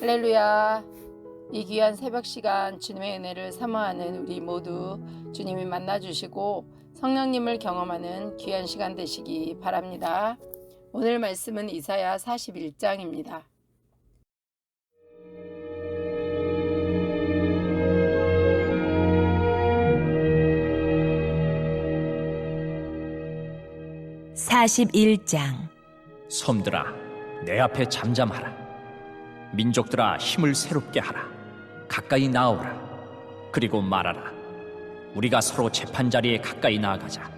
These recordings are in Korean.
할렐루야. 이 귀한 새벽 시간 주님의 은혜를 사모하는 우리 모두 주님이 만나 주시고 성령님을 경험하는 귀한 시간 되시기 바랍니다. 오늘 말씀은 이사야 41장입니다. 사십일 장 섬들아 내 앞에 잠잠하라 민족들아 힘을 새롭게 하라. 가까이 나오라. 그리고 말하라. 우리가 서로 재판 자리에 가까이 나아가자.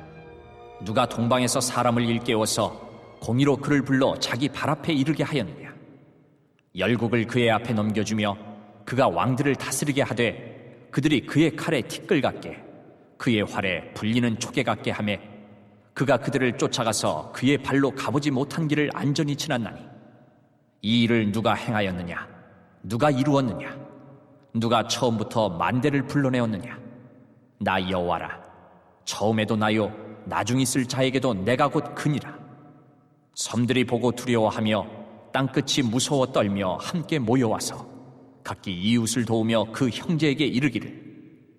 누가 동방에서 사람을 일깨워서 공의로 그를 불러 자기 발 앞에 이르게 하였느냐? 열국을 그의 앞에 넘겨주며 그가 왕들을 다스리게 하되 그들이 그의 칼에 티끌 같게 그의 활에 불리는 초계 같게 하매 그가 그들을 쫓아가서 그의 발로 가보지 못한 길을 안전히 지났나니 이 일을 누가 행하였느냐? 누가 이루었느냐? 누가 처음부터 만대를 불러내었느냐? 나 여호와라 처음에도 나요 나중 있을 자에게도 내가 곧 그니라. 섬들이 보고 두려워하며 땅끝이 무서워 떨며 함께 모여와서 각기 이웃을 도우며 그 형제에게 이르기를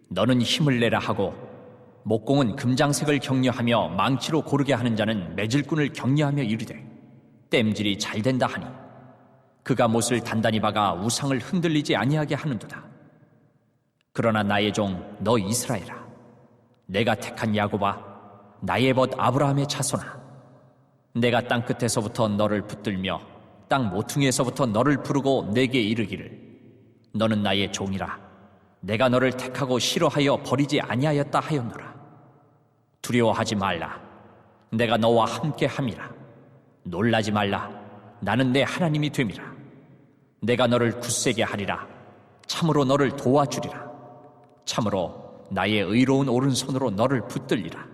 너는 힘을 내라 하고 목공은 금장색을 격려하며 망치로 고르게 하는 자는 매질꾼을 격려하며 이르되 땜질이 잘 된다 하니 그가 못을 단단히 박아 우상을 흔들리지 아니하게 하는도다. 그러나 나의 종 너 이스라엘아 내가 택한 야곱아 나의 벗 아브라함의 자손아 내가 땅 끝에서부터 너를 붙들며 땅 모퉁이에서부터 너를 부르고 내게 이르기를 너는 나의 종이라. 내가 너를 택하고 싫어하여 버리지 아니하였다 하였노라. 두려워하지 말라. 내가 너와 함께 함이라. 놀라지 말라. 나는 내 하나님이 됨이라 내가 너를 굳세게 하리라. 참으로 너를 도와주리라. 참으로 나의 의로운 오른손으로 너를 붙들리라.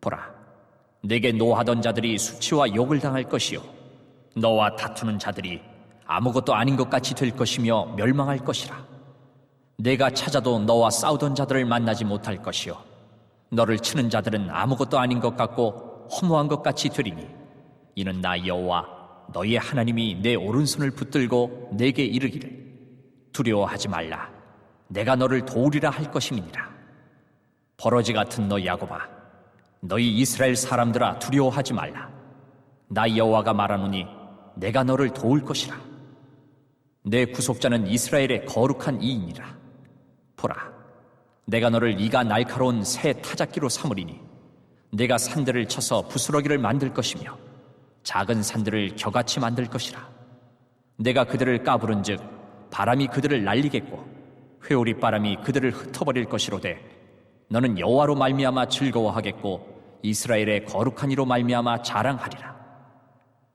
보라 내게 노하던 자들이 수치와 욕을 당할 것이요. 너와 다투는 자들이 아무것도 아닌 것 같이 될 것이며 멸망할 것이라. 내가 찾아도 너와 싸우던 자들을 만나지 못할 것이요. 너를 치는 자들은 아무것도 아닌 것 같고 허무한 것 같이 되리니 이는 나 여호와 너의 하나님이 내 오른손을 붙들고 내게 이르기를 두려워하지 말라. 내가 너를 도우리라 할 것임이니라. 버러지 같은 너 야곱아 너희 이스라엘 사람들아 두려워하지 말라. 나 여호와가 말하노니 내가 너를 도울 것이라. 내 구속자는 이스라엘의 거룩한 이인이라. 보라 내가 너를 이가 날카로운 새 타작기로 삼으리니 내가 산들을 쳐서 부스러기를 만들 것이며 작은 산들을 겨같이 만들 것이라. 내가 그들을 까부른즉 바람이 그들을 날리겠고 회오리 바람이 그들을 흩어버릴 것이로되 너는 여호와로 말미암아 즐거워하겠고 이스라엘의 거룩한 이로 말미암아 자랑하리라.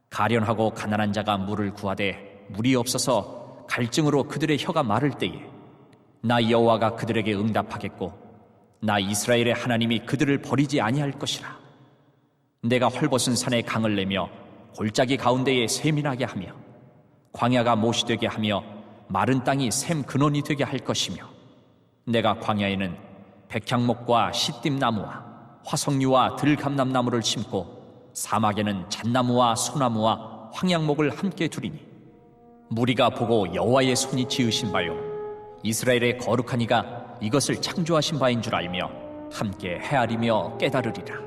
가련하고 가난한 자가 물을 구하되 물이 없어서 갈증으로 그들의 혀가 마를 때에 나 여호와가 그들에게 응답하겠고 나 이스라엘의 하나님이 그들을 버리지 아니할 것이라 내가 헐벗은 산에 강을 내며 골짜기 가운데에 나게 하며 광야가 못이 되게 하며 마른 땅이 샘 근원이 되게 할 것이며 내가 광야에는 백향목과 시띠나무와 화석류와 들감남나무를 심고 사막에는 잣나무와 소나무와 황양목을 함께 두리니 무리가 보고 여호와의 손이 지으신 바요 이스라엘의 거룩한 이가 이것을 창조하신 바인 줄 알며 함께 헤아리며 깨달으리라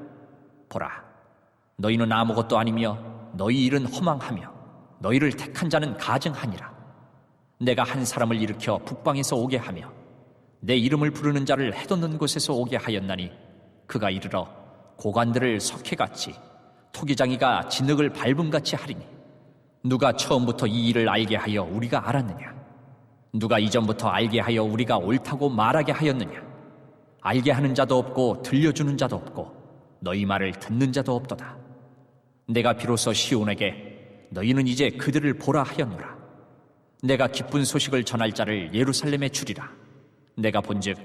보라. 너희는 아무것도 아니며 너희 일은 허망하며 너희를 택한 자는 가증하니라. 내가 한 사람을 일으켜 북방에서 오게 하며 내 이름을 부르는 자를 해돋는 곳에서 오게 하였나니 그가 이르러 고관들을 석회같이 토기장이가 진흙을 밟음같이 하리니 누가 처음부터 이 일을 알게 하여 우리가 알았느냐? 누가 이전부터 알게 하여 우리가 옳다고 말하게 하였느냐? 알게 하는 자도 없고 들려주는 자도 없고 너희 말을 듣는 자도 없도다 내가 비로소 시온에게 너희는 이제 그들을 보라 하였노라. 내가 기쁜 소식을 전할 자를 예루살렘에 주리라. 내가 본즉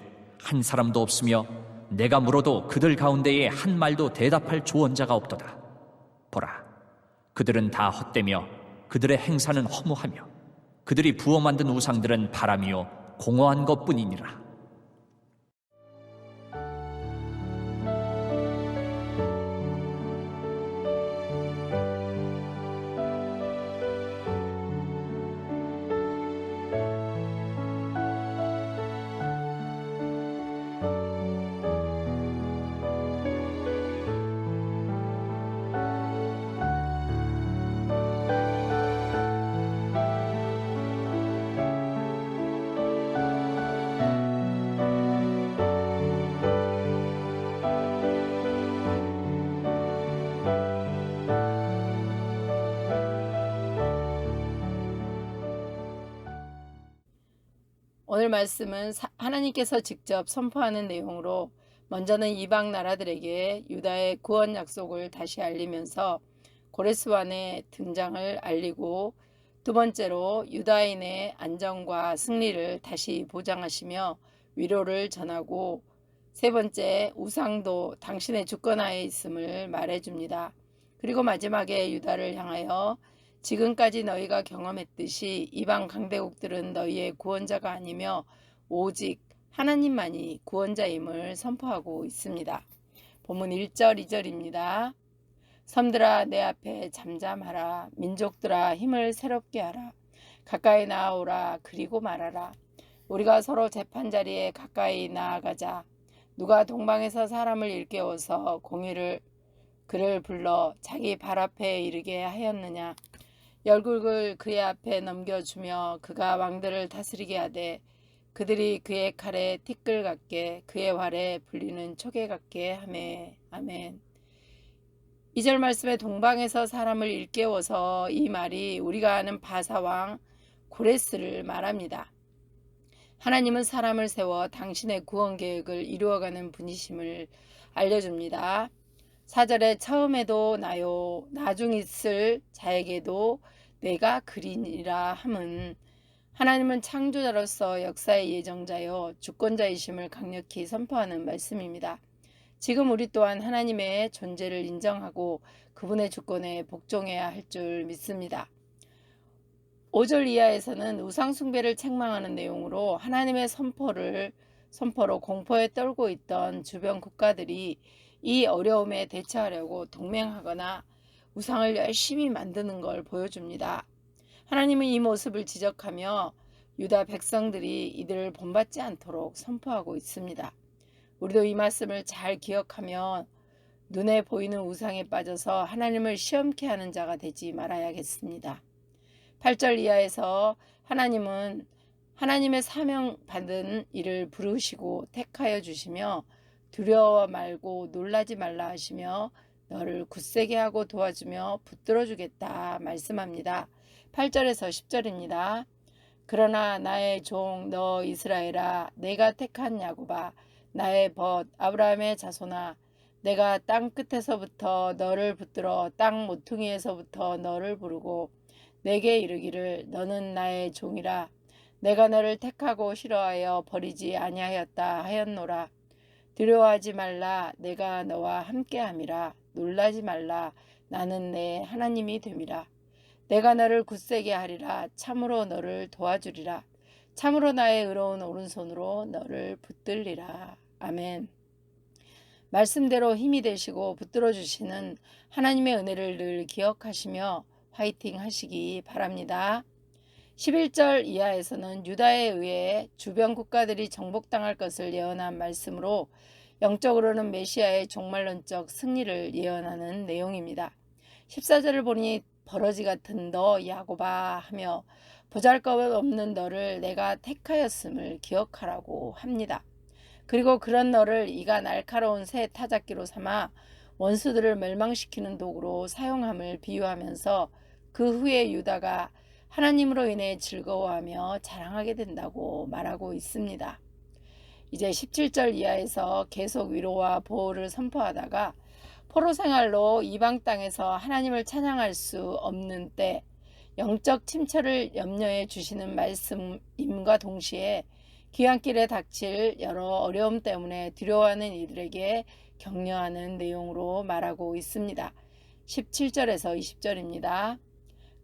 한 사람도 없으며 내가 물어도 그들 가운데에 한 말도 대답할 조언자가 없도다. 보라, 그들은 다 헛되며 그들의 행사는 허무하며 그들이 부어 만든 우상들은 바람이요 공허한 것뿐이니라. 오늘 말씀은 사- 하나님께서 직접 선포하는 내용으로 먼저는 이방 나라들에게 유다의 구원 약속을 다시 알리면서 고레스완의 등장을 알리고 두 번째로 유다인의 안정과 승리를 다시 보장하시며 위로를 전하고 세 번째 우상도 당신의 주권하에 있음을 말해줍니다. 그리고 마지막에 유다를 향하여 지금까지 너희가 경험했듯이 이방 강대국들은 너희의 구원자가 아니며 오직 하나님만이 구원자임을 선포하고 있습니다. 본문 1절, 2절입니다. 섬들아 내 앞에 잠잠하라. 민족들아 힘을 새롭게 하라. 가까이 나아오라. 그리고 말하라. 우리가 서로 재판 자리에 가까이 나아가자. 누가 동방에서 사람을 일깨워서 공의를 그를 불러 자기 발 앞에 이르게 하였느냐 열국을 그의 앞에 넘겨주며 그가 왕들을 다스리게 하되 그들이 그의 칼에 티끌 같게 그의 활에 불리는 초계 같게 하매 아멘. 이 절 말씀에 동방에서 사람을 일깨워서 이 말이 우리가 아는 바사왕 고레스를 말합니다. 하나님은 사람을 세워 당신의 구원 계획을 이루어가는 분이심을 알려줍니다. 4절에 처음에도 나요 나중 있을 자에게도 내가 그리니라 함은 하나님은 창조자로서 역사의 예정자요 주권자이심을 강력히 선포하는 말씀입니다. 지금 우리 또한 하나님의 존재를 인정하고 그분의 주권에 복종해야 할 줄 믿습니다. 5절 이하에서는 우상숭배를 책망하는 내용으로 하나님의 선포를 선포로 공포에 떨고 있던 주변 국가들이 이 어려움에 대처하려고 동맹하거나 우상을 열심히 만드는 걸 보여줍니다. 하나님은 이 모습을 지적하며 유다 백성들이 이들을 본받지 않도록 선포하고 있습니다. 우리도 이 말씀을 잘 기억하며 눈에 보이는 우상에 빠져서 하나님을 시험케 하는 자가 되지 말아야겠습니다. 8절 이하에서 하나님은 하나님의 사명 받은 일을 부르시고 택하여 주시며 두려워 말고 놀라지 말라 하시며 너를 굳세게 하고 도와주며 붙들어 주겠다 말씀합니다. 8절에서 10절입니다. 그러나 나의 종 너 이스라엘아 내가 택한 야곱아 나의 벗 아브라함의 자손아 내가 땅 끝에서부터 너를 붙들어 땅 모퉁이에서부터 너를 부르고 내게 이르기를 너는 나의 종이라 내가 너를 택하고 싫어하여 버리지 아니하였다 하였노라 두려워하지 말라. 내가 너와 함께함이라. 놀라지 말라. 나는 내 하나님이 됨이라. 내가 너를 굳세게 하리라. 참으로 너를 도와주리라. 참으로 나의 의로운 오른손으로 너를 붙들리라. 아멘. 말씀대로 힘이 되시고 붙들어 주시는 하나님의 은혜를 늘 기억하시며 화이팅 하시기 바랍니다. 11절 이하에서는 유다에 의해 주변 국가들이 정복당할 것을 예언한 말씀으로 영적으로는 메시아의 종말론적 승리를 예언하는 내용입니다. 14절을 보니 버러지 같은 너 야고바 하며 보잘것 없는 너를 내가 택하였음을 기억하라고 합니다. 그리고 그런 너를 이가 날카로운 새 타작기로 삼아 원수들을 멸망시키는 도구로 사용함을 비유하면서 그 후에 유다가 하나님으로 인해 즐거워하며 자랑하게 된다고 말하고 있습니다. 이제 17절 이하에서 계속 위로와 보호를 선포하다가 포로 생활로 이방 땅에서 하나님을 찬양할 수 없는 때 영적 침체를 염려해 주시는 말씀임과 동시에 귀환길에 닥칠 여러 어려움 때문에 두려워하는 이들에게 격려하는 내용으로 말하고 있습니다. 17절에서 20절입니다.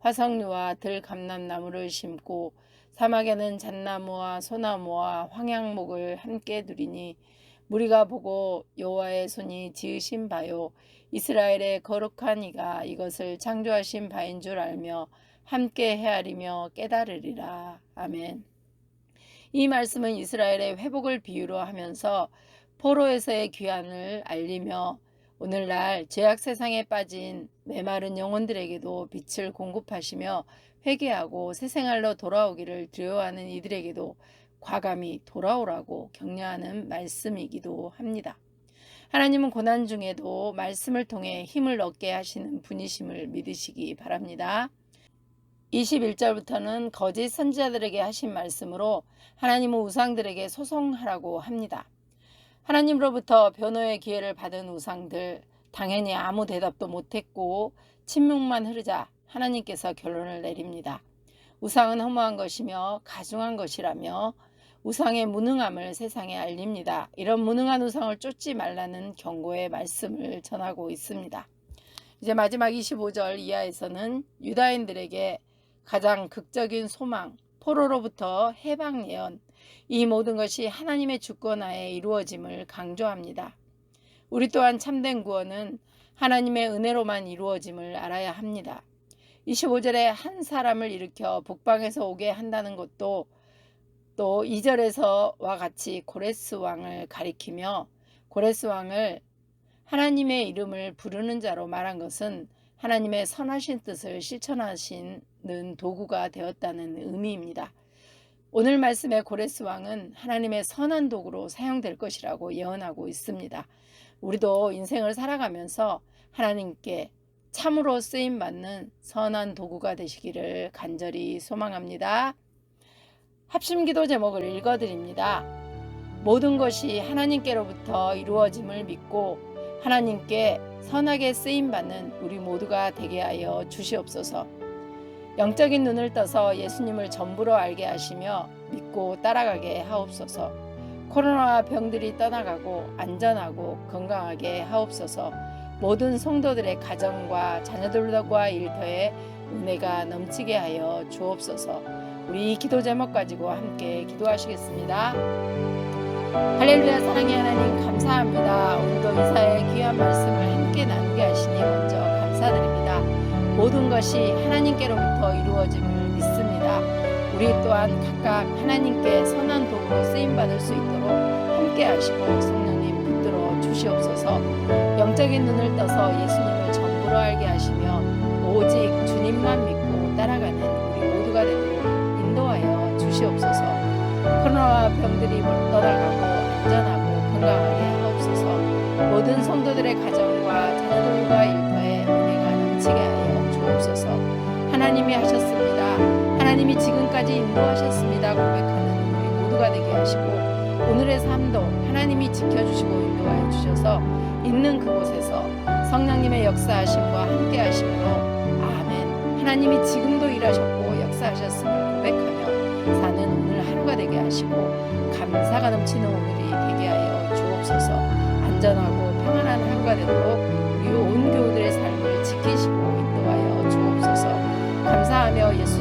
화석류와 들감람나무를 심고 사막에는 잣나무와 소나무와 황양목을 함께 두리니 무리가 보고 여호와의 손이 지으신 바요 이스라엘의 거룩한 이가 이것을 창조하신 바인 줄 알며 함께 헤아리며 깨달으리라 아멘. 이 말씀은 이스라엘의 회복을 비유로 하면서 포로에서의 귀환을 알리며 오늘날 죄악 세상에 빠진 메마른 영혼들에게도 빛을 공급하시며 회개하고 새 생활로 돌아오기를 두려워하는 이들에게도 과감히 돌아오라고 격려하는 말씀이기도 합니다. 하나님은 고난 중에도 말씀을 통해 힘을 얻게 하시는 분이심을 믿으시기 바랍니다. 21절부터는 거짓 선지자들에게 하신 말씀으로 하나님은 우상들에게 소송하라고 합니다. 하나님으로부터 변호의 기회를 받은 우상들 당연히 아무 대답도 못했고 침묵만 흐르자 하나님께서 결론을 내립니다. 우상은 허무한 것이며 가중한 것이라며 우상의 무능함을 세상에 알립니다. 이런 무능한 우상을 쫓지 말라는 경고의 말씀을 전하고 있습니다. 이제 마지막 25절 이하에서는 유다인들에게 가장 극적인 소망, 포로로부터 해방 예언, 이 모든 것이 하나님의 주권하에 이루어짐을 강조합니다. 우리 또한 참된 구원은 하나님의 은혜로만 이루어짐을 알아야 합니다. 25절에 한 사람을 일으켜 북방에서 오게 한다는 것도 또 2절에서와 같이 고레스 왕을 가리키며 고레스 왕을 하나님의 이름을 부르는 자로 말한 것은 하나님의 선하신 뜻을 실천하시는 도구가 되었다는 의미입니다. 오늘 말씀의 고레스 왕은 하나님의 선한 도구로 사용될 것이라고 예언하고 있습니다. 우리도 인생을 살아가면서 하나님께 참으로 쓰임 받는 선한 도구가 되시기를 간절히 소망합니다. 합심 기도 제목을 읽어 드립니다. 모든 것이 하나님께로부터 이루어짐을 믿고 하나님께 선하게 쓰임 받는 우리 모두가 되게 하여 주시옵소서. 영적인 눈을 떠서 예수님을 전부로 알게 하시며 믿고 따라가게 하옵소서. 코로나와 병들이 떠나가고 안전하고 건강하게 하옵소서. 모든 성도들의 가정과 자녀들과 일터에 은혜가 넘치게 하여 주옵소서. 우리 기도 제목 가지고 함께 기도하시겠습니다. 할렐루야 사랑의 하나님 모든 것이 하나님께로부터 이루어짐을 믿습니다. 우리 또한 각각 하나님께 선한 도구로 쓰임 받을 수 있도록 함께 하시고 성령님 붙들어 주시옵소서. 영적인 눈을 떠서 예수님을 전부로 알게 하시며 오직 주님만 믿고 따라가는 우리 모두가 되도록 인도하여 주시옵소서. 코로나와 병들이 떠나가고 안전하고 건강하게 하옵소서. 모든 성도들의 가정과 자녀들과 일 하나님이 하셨습니다. 하나님이 지금까지 인도하셨습니다. 고백하는 우리 모두가 되게 하시고 오늘의 삶도 하나님이 지켜주시고 인도하여 주셔서 있는 그곳에서 성령님의 역사하심과 함께 하심으로 아멘. 하나님이 지금도 일하셨고 역사하셨음을 고백하며 사는 오늘 하루가 되게 하시고 감사가 넘치는 오늘이 되게 하여 주옵소서. 안전하고 평안한 하루가 되도록 우리 온 교회 很惨，没有也是。